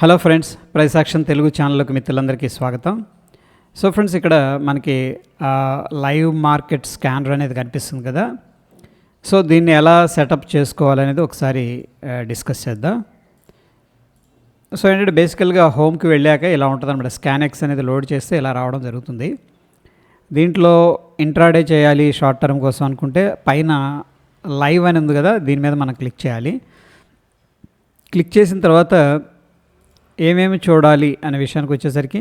Hello friends ప్రైసాక్షన్ Telugu ఛానల్కి మిత్రులందరికీ స్వాగతం. సో ఫ్రెండ్స్ ఇక్కడ మనకి లైవ్ మార్కెట్ స్కానర్ అనేది కనిపిస్తుంది కదా. సో దీన్ని ఎలా సెటప్ చేసుకోవాలనేది ఒకసారి డిస్కస్ చేద్దాం. సో ఏంటంటే బేసికల్గా హోమ్కి వెళ్ళాక ఇలా ఉంటుంది అనమాట స్కానెక్స్ అనేది లోడ్ చేస్తే ఇలా రావడం జరుగుతుంది. దీంట్లో ఇంట్రాడే చేయాలి షార్ట్ టర్మ్ కోసం అనుకుంటే పైన లైవ్ అని ఉంది కదా దీని మీద మనం క్లిక్ చేయాలి. క్లిక్ చేసిన తర్వాత ఏమేమి చూడాలి అనే విషయానికి వచ్చేసరికి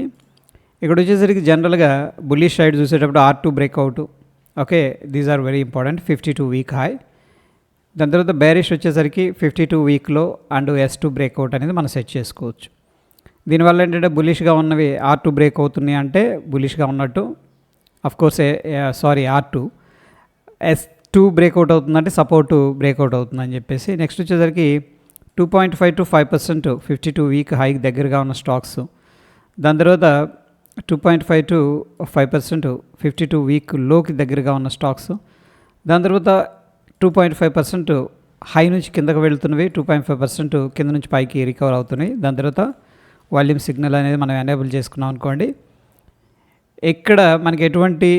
ఇక్కడ వచ్చేసరికి జనరల్గా బుల్లిష్ సైడ్ చూసేటప్పుడు R two breakout. Okay these are very important fifty two week high. దాని తర్వాత బ్యారిష్ వచ్చేసరికి ఫిఫ్టీ టూ వీక్లో అండ్ ఎస్ టూ బ్రేక్అవుట్ అనేది మనం సెట్ చేసుకోవచ్చు. దీనివల్ల ఏంటంటే బులిష్గా ఉన్నవి ఆర్ టూ బ్రేక్ అవుతున్నాయి అంటే బులిష్గా ఉన్నట్టు of course sorry R two. S two breakout అవుతుందంటే సపోర్ట్ బ్రేక్అవుట్ అవుతుందని చెప్పేసి. నెక్స్ట్ వచ్చేసరికి two point five to five percent fifty two week హైకి దగ్గరగా ఉన్న స్టాక్స్ దాని తర్వాత two point five to five percent fifty two వీక్లోకి దగ్గరగా ఉన్న స్టాక్స్ దాని తర్వాత two point five percent high నుంచి కిందకు వెళ్తున్నవి టూ పాయింట్ ఫైవ్ పర్సెంట్ కింద నుంచి పైకి రికవర్ అవుతున్నాయి. దాని తర్వాత వాల్యూమ్ సిగ్నల్ అనేది మనం ఎనేబుల్ చేసుకున్నాం అనుకోండి. ఇక్కడ మనకి ఎటువంటి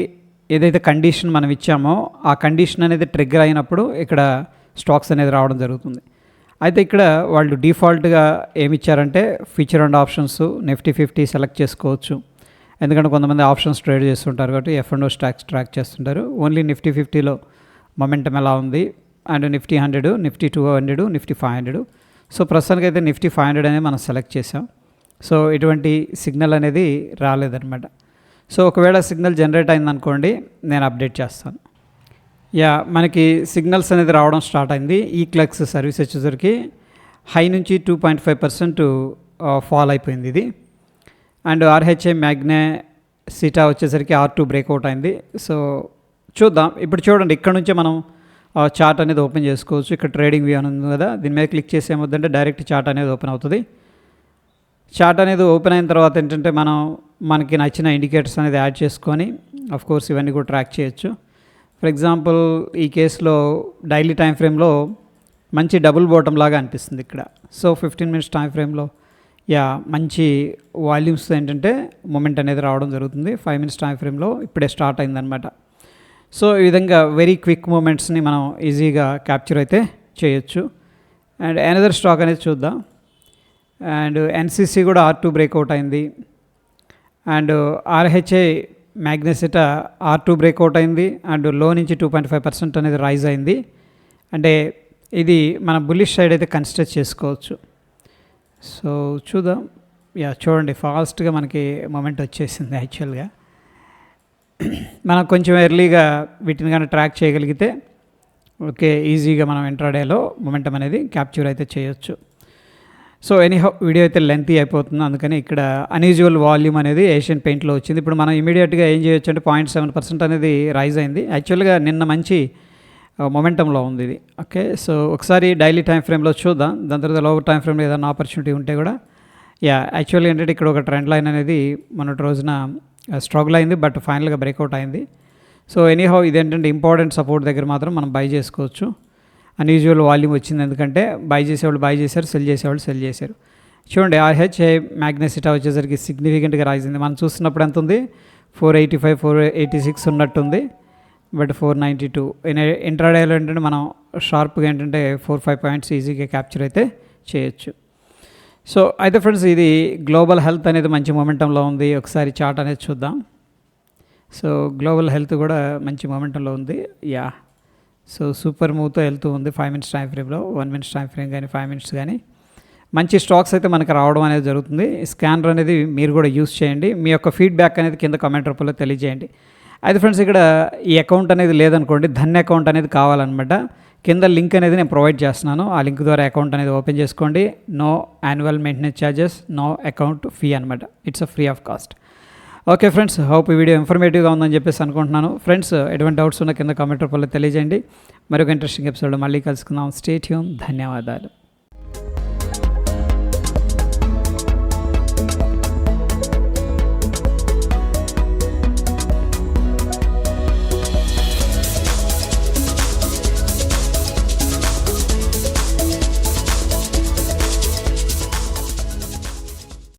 ఏదైతే కండిషన్ మనం ఇచ్చామో ఆ కండిషన్ అనేది ట్రిగ్గర్ అయినప్పుడు ఇక్కడ స్టాక్స్ అనేది రావడం జరుగుతుంది. అయితే ఇక్కడ వాళ్ళు డిఫాల్ట్గా ఏమి ఇచ్చారంటే feature and options Nifty fifty select చేసుకోవచ్చు. ఎందుకంటే కొంతమంది ఆప్షన్స్ ట్రేడ్ చేస్తుంటారు కాబట్టి ఎఫ్ అండ్ స్టాక్స్ ట్రాక్ చేస్తుంటారు. ఓన్లీ నిఫ్టీ ఫిఫ్టీలో మొమెంటం ఎలా ఉంది? And Nifty hundred Nifty two hundred Nifty five hundred so ప్రస్తుతానికి అయితే నిఫ్టీ ఫైవ్ హండ్రెడ్ అనేది మనం సెలెక్ట్ చేసాం సో ఎటువంటి సిగ్నల్ అనేది రాలేదన్నమాట. సో ఒకవేళ సిగ్నల్ జనరేట్ అయిందనుకోండి నేను అప్డేట్ చేస్తాను. యా మనకి సిగ్నల్స్ అనేది రావడం స్టార్ట్ అయింది. ఈ క్లక్స్ సర్వీస్ వచ్చేసరికి హై నుంచి two point five percent fall అయిపోయింది ఇది. అండ్ ఆర్హెచ్ఏ మ్యాగ్నే సిటా వచ్చేసరికి ఆర్ టూ బ్రేక్అవుట్ అయింది. సో చూద్దాం. ఇప్పుడు చూడండి ఇక్కడ నుంచే మనం చార్ట్ అనేది ఓపెన్ చేసుకోవచ్చు. ఇక్కడ ట్రేడింగ్ వ్యూ అని ఉంది కదా దీని మీద క్లిక్ చేసి ఏమవుతుందంటే డైరెక్ట్ చార్ట్ అనేది ఓపెన్ అవుతుంది. చార్ట్ అనేది ఓపెన్ అయిన తర్వాత ఏంటంటే మనం మనకి నచ్చిన ఇండికేటర్స్ అనేది యాడ్ చేసుకొని కోర్స్ ఇవన్నీ కూడా ట్రాక్ చేయొచ్చు. ఫర్ ఎగ్జాంపుల్ ఈ కేసులో డైలీ టైం ఫ్రేమ్లో మంచి డబుల్ బాటమ్ లాగా అనిపిస్తుంది ఇక్కడ. సో ఫిఫ్టీన్ మినిట్స్ టైం ఫ్రేమ్లో యా మంచి వాల్యూమ్స్ ఏంటంటే మూమెంట్ అనేది రావడం జరుగుతుంది. ఫైవ్ మినిట్స్ టైం ఫ్రేమ్లో ఇప్పుడే స్టార్ట్ అయిందనమాట సో ఈ విధంగా వెరీ క్విక్ మూమెంట్స్ని మనం ఈజీగా క్యాప్చర్ అయితే చేయొచ్చు. అండ్ ఎనదర్ స్టాక్ అనేది చూద్దాం. అండ్ ఎన్సీసీ కూడా ఆర్ టూ బ్రేక్అవుట్ అయింది. And RHI Magnesita R two breakout అయింది అండ్లో నుంచి టూ పాయింట్ ఫైవ్ పర్సెంట్ అనేది రైజ్ అయింది. అంటే ఇది మన బుల్లిష్ సైడ్ అయితే కన్సిడర్ చేసుకోవచ్చు. సో చూద్దాం. యా చూడండి. ఫాస్ట్గా మనకి మొమెంట్ వచ్చేసింది యాక్చువల్గా. మనం కొంచెం ఎర్లీగా వీటిని కానీ ట్రాక్ చేయగలిగితే ఓకే ఈజీగా మనం ఇంట్రాడేలో మొమెంటం అనేది క్యాప్చర్ అయితే చేయొచ్చు. సో ఎనీహౌ వీడియో అయితే లెంత్ అయిపోతుంది. అందుకని ఇక్కడ అన్యూజువల్ వాల్యూమ్ అనేది ఏషియన్ పెయింట్లో వచ్చింది. ఇప్పుడు మనం ఇమీడియట్గా ఏం చేయొచ్చు అంటే పాయింట్ సెవెన్ పర్సెంట్ అనేది రైజ్ అయింది. యాక్చువల్గా నిన్న మంచి మొమెంటంలో ఉంది ఇది. ఓకే సో ఒకసారి డైలీ టైం ఫ్రేమ్లో చూద్దాం. దాని తర్వాత లోవర్ టైం ఫ్రేమ్లో ఏదైనా ఆపర్చునిటీ ఉంటే కూడా యా యాక్చువల్గా ఏంటంటే ఇక్కడ ఒక ట్రెండ్ లైన్ అనేది మొన్నటి రోజున స్ట్రగుల్ అయింది బట్ ఫైనల్గా బ్రేక్అవుట్ అయింది. సో ఎనీహౌ ఇదేంటంటే ఇంపార్టెంట్ సపోర్ట్ దగ్గర మాత్రం మనం బై చేసుకోవచ్చు. అన్యూజువల్ వాల్యూమ్ వచ్చింది. ఎందుకంటే బై చేసేవాళ్ళు బై చేశారు సెల్ చేసేవాళ్ళు సెల్ చేశారు. చూడండి ఆర్హెచ్ఐ మ్యాగ్నెసిటా వచ్చేసరికి సిగ్నిఫికెంట్గా రాసింది. మనం చూస్తున్నప్పుడు ఎంత ఉంది? Four eighty five four eighty six ఉన్నట్టుంది. బట్ ఫోర్ నైంటీ టూ ఇంట్రాడేలో ఏంటంటే మనం షార్ప్గా ఏంటంటే ఫోర్ ఫైవ్ పాయింట్స్ ఈజీగా క్యాప్చర్ అయితే చేయొచ్చు. సో అయితే ఫ్రెండ్స్ ఇది గ్లోబల్ హెల్త్ అనేది మంచి మొమెంటంలో ఉంది. ఒకసారి చార్ట్ అనేది చూద్దాం. సో గ్లోబల్ హెల్త్ కూడా మంచి మొమెంటంలో ఉంది. యా సో సూపర్ మూవ్తో వెళ్తూ ఉంది. ఫైవ్ మినిట్స్ టైం ఫ్రేమ్లో వన్ మినిట్స్ టైం ఫ్రేమ్ కానీ ఫైవ్ మినిట్స్ కానీ మంచి స్టాక్స్ అయితే మనకు రావడం అనేది జరుగుతుంది. స్కానర్ అనేది మీరు కూడా యూస్ చేయండి. మీ యొక్క ఫీడ్బ్యాక్ అనేది కింద కమెంట్ రూపంలో తెలియజేయండి. అయితే ఫ్రెండ్స్ ఇక్కడ ఈ అకౌంట్ అనేది లేదనుకోండి ధన్ అకౌంట్ అనేది కావాలన్నమాట. కింద లింక్ అనేది నేను ప్రొవైడ్ చేస్తున్నాను. ఆ లింక్ ద్వారా అకౌంట్ అనేది ఓపెన్ చేసుకోండి. No annual maintenance charges no account fee అనమాట it's a free of cost. Okay friends hope ఈ వీడియో ఇన్ఫర్మేటివ్గా ఉందని చెప్పేసి అనుకుంటున్నాను. ఫ్రెండ్స్ ఎటువంటి డౌట్స్ ఉన్న కింద కామెంట్ రూపంలో తెలియజేయండి. మరొక ఇంట్రెస్టింగ్ ఎపిసోడ్ మళ్ళీ కలుసుకుందాం. స్టేట్ యూన్ ధన్యవాదాలు.